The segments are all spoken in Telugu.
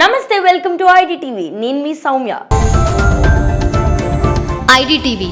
నమస్తే వెల్కమ్ టు ఐడి టీవీ నేను మీ సౌమ్య. ఐడిటీవీ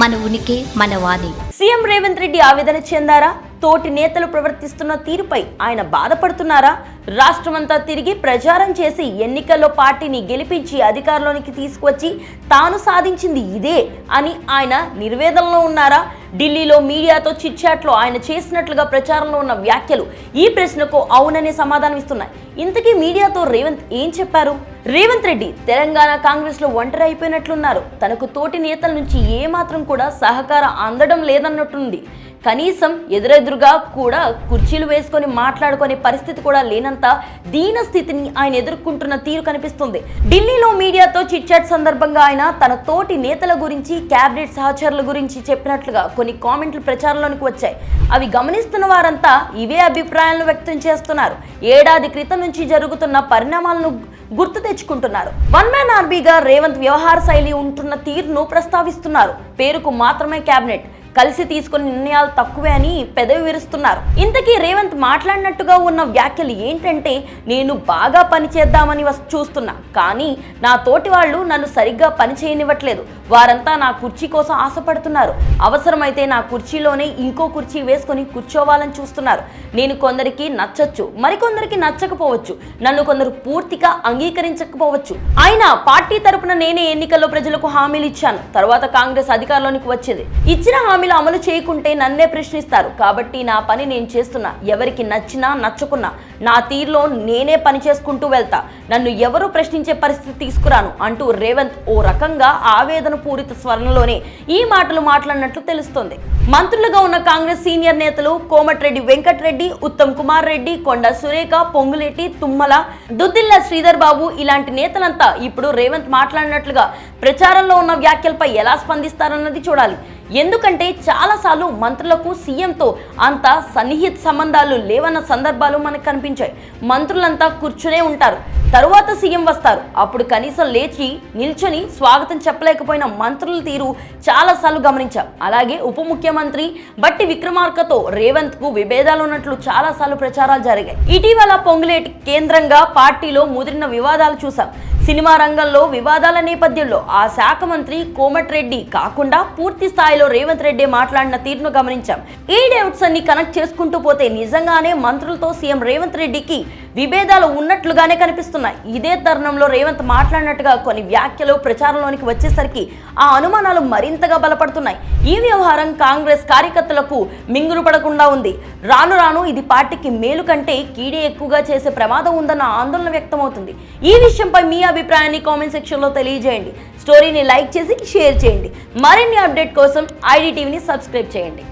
మన ఉనికి మన వాణి. సీఎం రేవంత్ రెడ్డి ఆవేదన చెందారా? తోటి నేతలు ప్రవర్తిస్తున్న తీరుపై ఆయన బాధపడుతున్నారా? రాష్ట్రమంతా తిరిగి ప్రచారం చేసి ఎన్నికల్లో పార్టీని గెలిపించి అధికారంలోనికి తీసుకువచ్చి తాను సాధించింది ఇదే అని ఆయన నిర్వేదనలో ఉన్నారా? ఢిల్లీలో మీడియాతో చిట్చాట్లో ఆయన చేసినట్లుగా ప్రచారంలో ఉన్న వ్యాఖ్యలు ఈ ప్రశ్నకు అవుననే సమాధానం ఇస్తున్నాయి. ఇంతకీ మీడియాతో రేవంత్ ఏం చెప్పారు? రేవంత్ రెడ్డి తెలంగాణ కాంగ్రెస్లో ఒంటరి అయిపోయినట్లున్నారు. తనకు తోటి నేతల నుంచి ఏమాత్రం కూడా సహకారం అందడం లేదన్నట్టుంది. కనీసం ఎదురెదురుగా కూడా కుర్చీలు వేసుకొని మాట్లాడుకునే పరిస్థితి కూడా లేనంత దీన స్థితిని ఆయన ఎదుర్కొంటున్న తీరు కనిపిస్తుంది. ఢిల్లీలో మీడియాతో చిట్చాట్ సందర్భంగా ఆయన తన తోటి నేతల గురించి క్యాబినెట్ సహచరుల గురించి చెప్పినట్లుగా కొన్ని కామెంట్లు ప్రచారంలోనికి వచ్చాయి. అవి గమనిస్తున్న వారంతా ఇవే అభిప్రాయాలను వ్యక్తం చేస్తున్నారు. ఏడాది క్రితం నుంచి జరుగుతున్న పరిణామాలను గుర్తు తెచ్చుకుంటున్నారు. వన్ మ్యాన్ ఆర్మీగా రేవంత్ వ్యవహార శైలి ఉంటున్న తీరును ప్రస్తావిస్తున్నారు. పేరుకు మాత్రమే క్యాబినెట్. కలిసి తీసుకున్న నిర్ణయాలు తక్కువే అని పెదవి విరుస్తున్నారు. ఇంతకీ రేవంత్ మాట్లాడినట్టుగా ఉన్న వ్యాఖ్యలు ఏంటంటే నేను బాగా పని చేద్దామని చూస్తున్నా. కానీ నా తోటి వాళ్ళు నన్ను సరిగ్గా పని చేయనివ్వట్లేదు. వారంతా నా కుర్చీ కోసం ఆశపడుతున్నారు. అవసరమైతే నా కుర్చీలోనే ఇంకో కుర్చీ వేసుకొని కూర్చోవాలని చూస్తున్నారు. నేను కొందరికి నచ్చచ్చు మరికొందరికి నచ్చకపోవచ్చు. నన్ను కొందరు పూర్తిగా అంగీకరించకపోవచ్చు. అయినా పార్టీ తరపున నేనే ఎన్నికల్లో ప్రజలకు హామీలు ఇచ్చాను. తర్వాత కాంగ్రెస్ అధికారంలోనికి వచ్చింది. ఇచ్చిన హామీ హామీలు అమలు చేయకుంటే నన్నే ప్రశ్నిస్తారు. కాబట్టి నా పని నేను చేస్తున్నా. ఎవరికి నచ్చినా నచ్చకున్నా నా తీరులో నేనే పని చేసుకుంటూ వెళ్తా. నన్ను ఎవరు ప్రశ్నించే పరిస్థితి తీసుకురాను అంటూ రేవంత్ ఓ రకంగా ఆవేదన పూరిత స్వరంలోనే ఈ మాటలు మాట్లాడినట్లు తెలుస్తోంది. మంత్రులుగా ఉన్న కాంగ్రెస్ సీనియర్ నేతలు కోమటిరెడ్డి వెంకటరెడ్డి ఉత్తమ్ కుమార్ రెడ్డి కొండ సురేఖ పొంగులేటి తుమ్మల దుద్దిల్ల శ్రీధర్ బాబు ఇలాంటి నేతలంతా ఇప్పుడు రేవంత్ మాట్లాడినట్లుగా ప్రచారంలో ఉన్న వ్యాఖ్యలపై ఎలా స్పందిస్తారన్నది చూడాలి. ఎందుకంటే చాలాసార్లు మంత్రులకు సీఎంతో అంత సన్నిహిత సంబంధాలు లేవన్న సందర్భాలు మనకు కనిపించాయి. మంత్రులంతా కూర్చునే ఉంటారు. తరువాత సీఎం వస్తారు. అప్పుడు కనీసం లేచి నిల్చొని స్వాగతం చెప్పలేకపోయిన మంత్రుల తీరు చాలాసార్లు గమనించాం. అలాగే ఉప ముఖ్యమంత్రి బట్టి విక్రమార్కతో రేవంత్కు విభేదాలు ఉన్నట్లు చాలాసార్లు ప్రచారాలు జరిగాయి. ఇటీవల పొంగులేటి కేంద్రంగా పార్టీలో ముదిరిన వివాదాలు చూసాం సినిమా రంగంలో వివాదాల నేపథ్యంలో ఆ శాఖ మంత్రి కోమటిరెడ్డి కాకుండా పూర్తి స్థాయిలో రేవంత్ రెడ్డి మాట్లాడిన తీరును గమనించాం. ఈ డౌట్స్ అన్ని కనెక్ట్ చేసుకుంటూ పోతే నిజంగానే మంత్రులతో సీఎం రేవంత్ రెడ్డికి విభేదాలు ఉన్నట్లుగానే కనిపిస్తున్నాయి. ఇదే తరుణంలో రేవంత్ మాట్లాడినట్టుగా కొన్ని వ్యాఖ్యలు ప్రచారంలోనికి వచ్చేసరికి ఆ అనుమానాలు మరింతగా బలపడుతున్నాయి. ఈ వ్యవహారం కాంగ్రెస్ కార్యకర్తలకు మింగులు పడకుండా ఉంది. రాను రాను ఇది పార్టీకి మేలు కంటే కీడే ఎక్కువగా చేసే ప్రమాదం ఉందన్న ఆందోళన వ్యక్తమవుతుంది. ఈ విషయంపై మీ అభిప్రాయాన్ని కామెంట్ సెక్షన్లో తెలియజేయండి. స్టోరీని లైక్ చేసి షేర్ చేయండి. మరిన్ని అప్డేట్ కోసం ఐడి టీవీని సబ్స్క్రైబ్ చేయండి.